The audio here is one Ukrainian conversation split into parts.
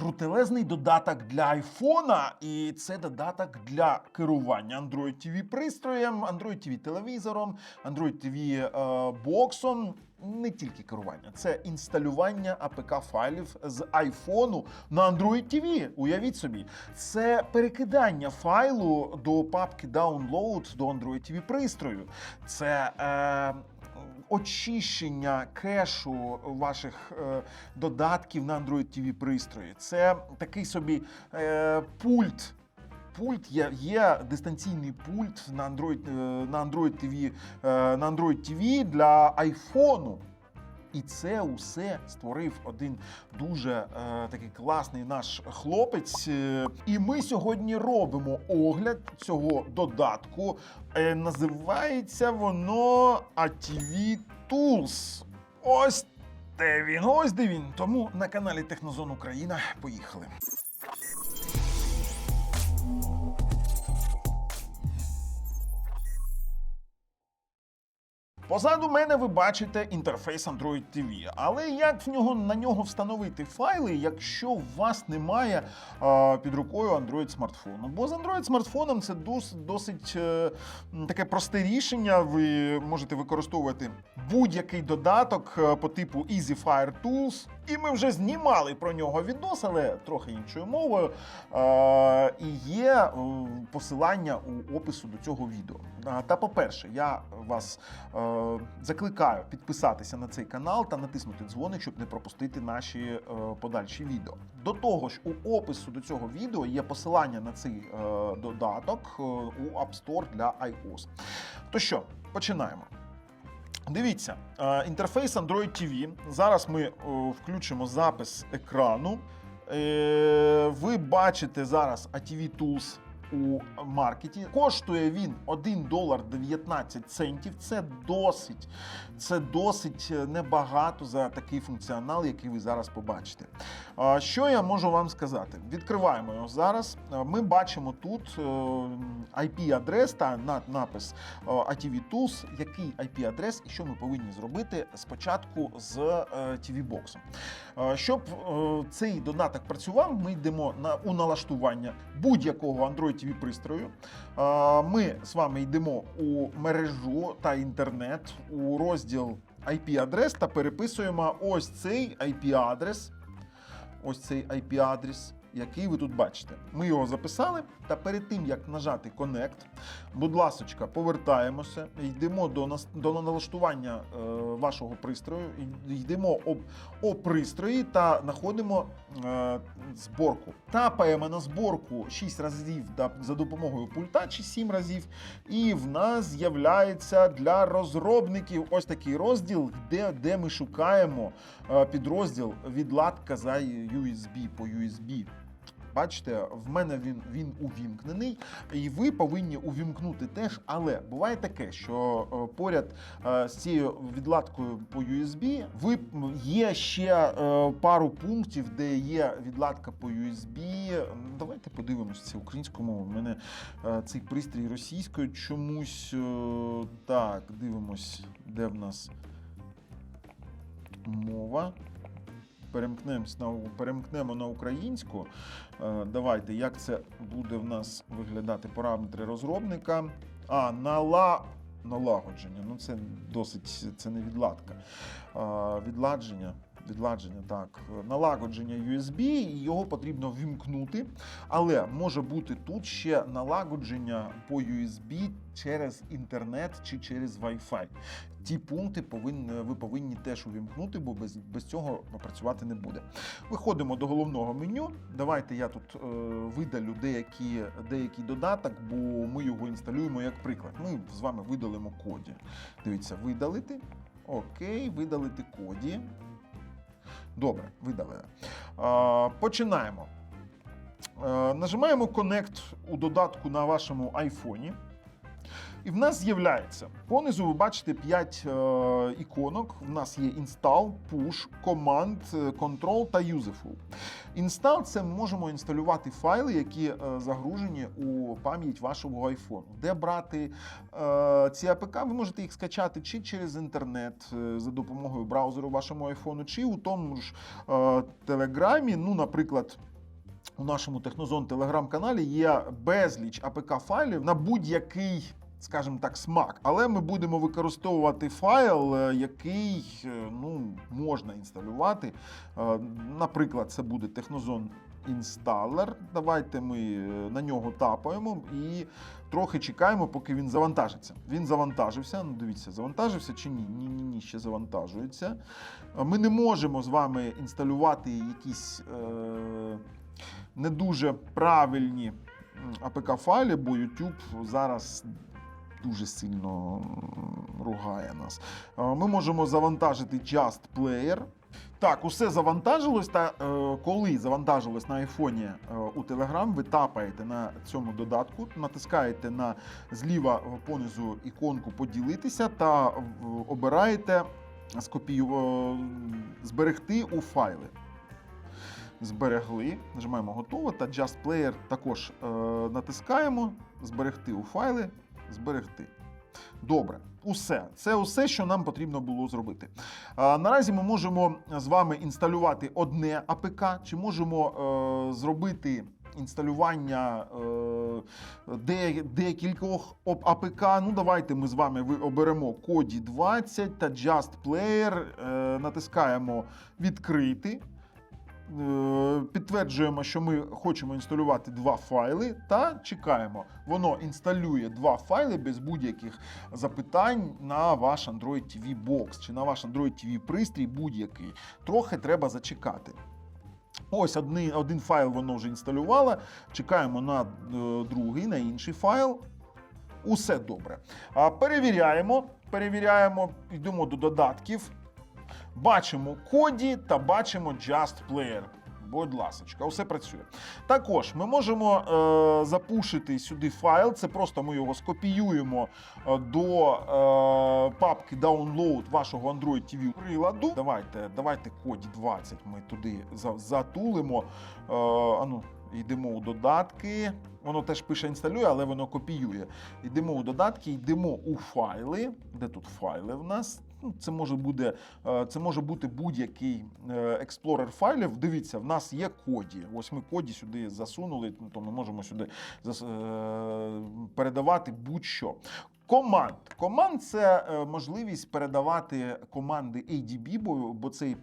крутелезний додаток для айфона, і це додаток для керування Android TV пристроєм, Android TV телевізором, Android TV е, боксом. Не тільки керування, це інсталювання APK файлів з айфону на Android TV. Уявіть собі, це перекидання файлу до папки Download до Android TV пристрою. Це е, очищення кешу ваших е, додатків на Android TV пристрої. Це такий собі е, пульт. Пульт є, є дистанційний пульт на Android, е, на Android TV, на Android TV для айфону. І це усе створив один дуже е, такий класний наш хлопець. Е, і ми сьогодні робимо огляд цього додатку. Е, називається воно ATV Tools. Ось де він, ось де він. Тому на каналі Технозон Україна поїхали. Позаду мене ви бачите інтерфейс Android TV. Але як в нього на нього встановити файли, якщо у вас немає е, під рукою Android смартфону? Бо з Android смартфоном це дос, досить е, таке просте рішення. Ви можете використовувати будь-який додаток е, по типу Easy Fire Tools. І ми вже знімали про нього відос, але трохи іншою мовою. Е, і є е, посилання у опису до цього відео. Та по-перше, я вас е, закликаю підписатися на цей канал та натиснути дзвоник, щоб не пропустити наші е, подальші відео. До того ж, у опису до цього відео є посилання на цей е, додаток е, у App Store для iOS. То що, починаємо. Дивіться, е, інтерфейс Android TV. Зараз ми е, включимо запис екрану. Е, Ви бачите зараз ATV Tools у маркеті. Коштує він 1 долар 19 центів. Це досить, це досить е, небагато за такий функціонал, який ви зараз побачите. Що я можу вам сказати? Відкриваємо його зараз. Е, Ми бачимо тут е, IP-адрес та напис е, ATV Tools, який IP-адрес і що ми повинні зробити спочатку з е, TV-боксом. Е, Щоб е, цей додаток працював, ми йдемо на у налаштування будь-якого Android TV пристрою. Ми з вами йдемо у мережу та інтернет у розділ IP-адрес та переписуємо ось цей IP-адрес. Ось цей IP-адрес, який ви тут бачите. Ми його записали, та перед тим як нажати Connect, будь ласочка, повертаємося, йдемо до, нас- до налаштування е, вашого пристрою, йдемо об, о пристрої та знаходимо е, зборку. Тапаємо на зборку 6 разів за допомогою пульта чи 7 разів. І в нас з'являється для розробників ось такий розділ, де, де ми шукаємо е, підрозділ відладка за USB по USB. Бачите, в мене він, він увімкнений, і ви повинні увімкнути теж. Але буває таке, що е, поряд е, з цією відладкою по USB ви є ще е, пару пунктів, де є відладка по USB. Давайте подивимося це українською мовою. У мене цей пристрій російською чомусь так, дивимось, де в нас мова. Перемкнемо на українську. Е, Давайте, як це буде в нас виглядати параметри розробника. А, нала... налагодження. Ну, це досить це не відладка. А, відладження. Відладження, так, налагодження USB, його потрібно вімкнути. Але може бути тут ще налагодження по USB через інтернет чи через Wi-Fi. Ті пункти повинні, ви повинні теж увімкнути, бо без, без цього працювати не буде. Виходимо до головного меню. Давайте я тут е, видалю деякі, деякий додаток, бо ми його інсталюємо як приклад. Ми з вами видалимо коді. Дивіться, видалити. Окей, видалити коді. Добре, видалили. Починаємо. Е, нажимаємо Connect у додатку на вашому айфоні. І в нас з'являється понизу. Ви бачите 5 е, іконок. В нас є install, push, command, е, control та useful. Install – це ми можемо інсталювати файли, які е, загружені у пам'ять вашого iPhone. Де брати е, ці АПК, ви можете їх скачати чи через інтернет е, за допомогою браузеру вашому iPhone, чи у тому ж е, Телеграмі. Ну, наприклад. У нашому Технозон телеграм-каналі є безліч АПК-файлів на будь-який, скажімо так, смак. Але ми будемо використовувати файл, е, який е, ну, можна інсталювати. Е, Наприклад, це буде Технозон інсталер. Давайте ми на нього тапаємо і трохи чекаємо, поки він завантажиться. Він завантажився. Ну, дивіться, завантажився чи ні? Ні, ні, ні, ще завантажується. Ми не можемо з вами інсталювати якісь. Е- не дуже правильні АПК-файлі, бо YouTube зараз дуже сильно ругає нас. Ми можемо завантажити Just Player. Так, усе завантажилось. Та е, коли завантажилось на айфоні е, у Telegram, ви тапаєте на цьому додатку, натискаєте на зліва понизу іконку поділитися та обираєте скопію, е, зберегти у файли зберегли, нажимаємо готово та Just Player також е, натискаємо, зберегти у файли, зберегти. Добре, усе. Це усе, що нам потрібно було зробити. А, наразі ми можемо з вами інсталювати одне АПК, чи можемо е, зробити інсталювання е, де, декількох АПК. Ну, давайте ми з вами оберемо Коді 20 та Just Player, е, натискаємо відкрити. Е, Підтверджуємо, що ми хочемо інсталювати два файли та чекаємо. Воно інсталює два файли без будь-яких запитань на ваш Android TV Box чи на ваш Android TV пристрій будь-який. Трохи треба зачекати. Ось один, один файл воно вже інсталювало. Чекаємо на е, другий, на інший файл. Усе добре. Перевіряємо, перевіряємо, йдемо до додатків. Бачимо коді та бачимо Just Player. Будь ласочка, усе працює. Також ми можемо е, запушити сюди файл. Це просто ми його скопіюємо е, до е, папки Download вашого Android TV приладу. Давайте, давайте коді 20 ми туди затулимо. Е, ану, йдемо у додатки. Воно теж пише інсталює, але воно копіює. Йдемо у додатки, йдемо у файли. Де тут файли в нас? Ну, Це може буде, е, це може бути будь-який е, експлорер файлів. Дивіться, в нас є коді. Ось ми коді сюди засунули, ну, то ми можемо сюди е, передавати будь-що. Команд. Команд це можливість передавати команди ADB, бо, цей,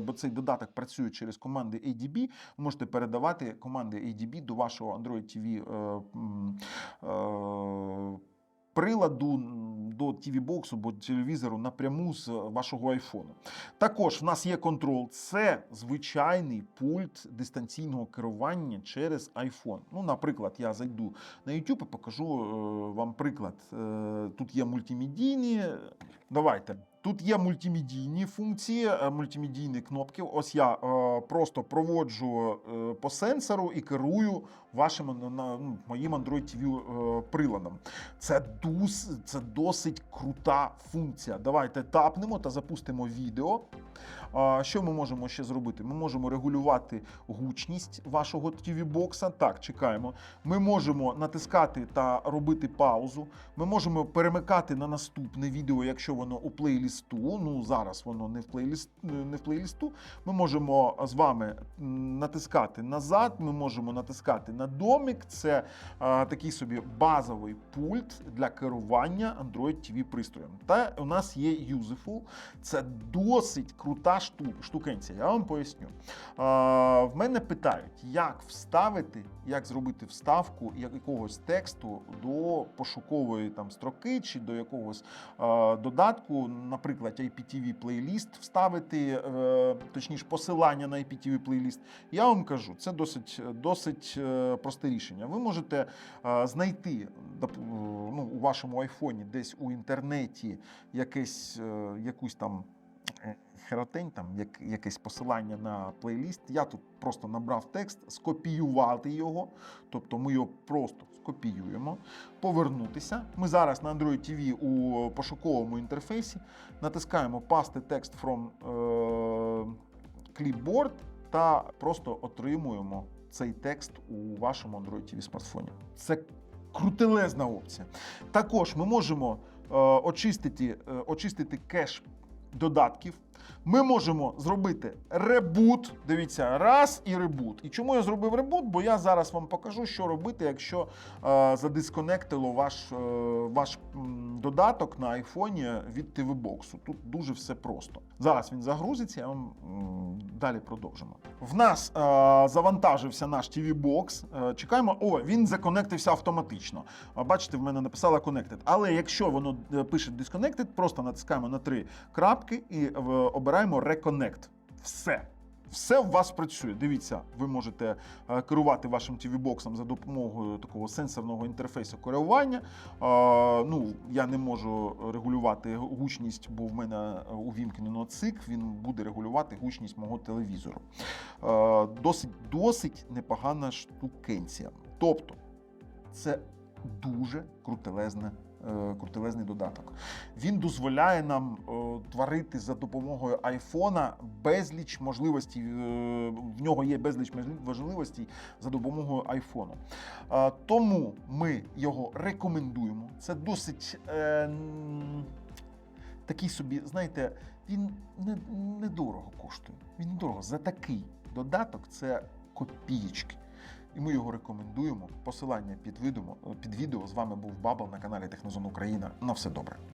бо цей додаток працює через команди ADB. Ви можете передавати команди ADB до вашого Android TV приладу до TV-боксу або телевізору напряму з вашого айфону. Також в нас є контрол. Це звичайний пульт дистанційного керування через iPhone. Ну, наприклад, я зайду на YouTube і покажу е, вам приклад. Е, тут є мультимедійні. Давайте. Тут є мультимедійні функції, е, мультимедійні кнопки. Ось я е, просто проводжу е, по сенсору і керую вашим на- ну, моїм Android TV е, приладом. Це, дус, це досить крута функція. Давайте тапнемо та запустимо відео. Що ми можемо ще зробити? Ми можемо регулювати гучність вашого TV-бокса. Так, чекаємо. Ми можемо натискати та робити паузу. Ми можемо перемикати на наступне відео, якщо воно у плейлісту. Ну зараз воно не в плейліст, не в плейлісту. Ми можемо з вами натискати назад. Ми можемо натискати на домик. Це а, такий собі базовий пульт для керування Android TV пристроєм. Та у нас є Useful. Це досить крута шту- штукенція. Я вам поясню. А, в мене питають, як вставити, як зробити вставку якогось тексту до пошукової там строки чи до якогось а, додатку, наприклад, IPTV плейліст вставити, е, точніше, посилання на IPTV плейліст. Я вам кажу, це досить, досить е, просте рішення. Ви можете е, знайти ну, у вашому айфоні десь у інтернеті якесь, е, якусь там е, херотень, там як, якесь посилання на плейліст. Я тут просто набрав текст, скопіювати його. Тобто ми його просто скопіюємо, повернутися. Ми зараз на Android TV у пошуковому інтерфейсі натискаємо Paste text from е, clipboard та просто отримуємо цей текст у вашому Android TV смартфоні. Це крутелезна опція. Також ми можемо е, очистити, е, очистити кеш додатків. Ми можемо зробити ребут. Дивіться, раз і ребут. І чому я зробив ребут? Бо я зараз вам покажу, що робити, якщо е, задисконектило ваш, е, ваш додаток на айфоні від TV боксу. Тут дуже все просто. Зараз він загрузиться, я вам далі продовжимо. В нас е, завантажився наш TV бокс. Е, чекаємо. О, він законектився автоматично. Бачите, в мене написала Connected. Але якщо воно е, пише Disconnected, просто натискаємо на три крапки і е, обираємо Reconnect. Все. Все у вас працює. Дивіться, ви можете е, керувати вашим TV-боксом за допомогою такого сенсорного інтерфейсу керування. Е, Ну, я не можу регулювати гучність, бо в мене е, увімкнено цик. Він буде регулювати гучність мого телевізору. Досить, досить непогана штукенція. Тобто, це дуже крутелезне. Е, Крутелезний додаток. Він дозволяє нам е, творити за допомогою айфона безліч можливостей. е, в нього є безліч можли- можливостей за допомогою айфону. Тому ми його рекомендуємо. Це досить е, такий собі, знаєте, він не, недорого коштує. Він недорого. За такий додаток це копієчки. І ми його рекомендуємо. Посилання під відео, під відео. З вами був Бабл на каналі Технозон Україна. На все добре.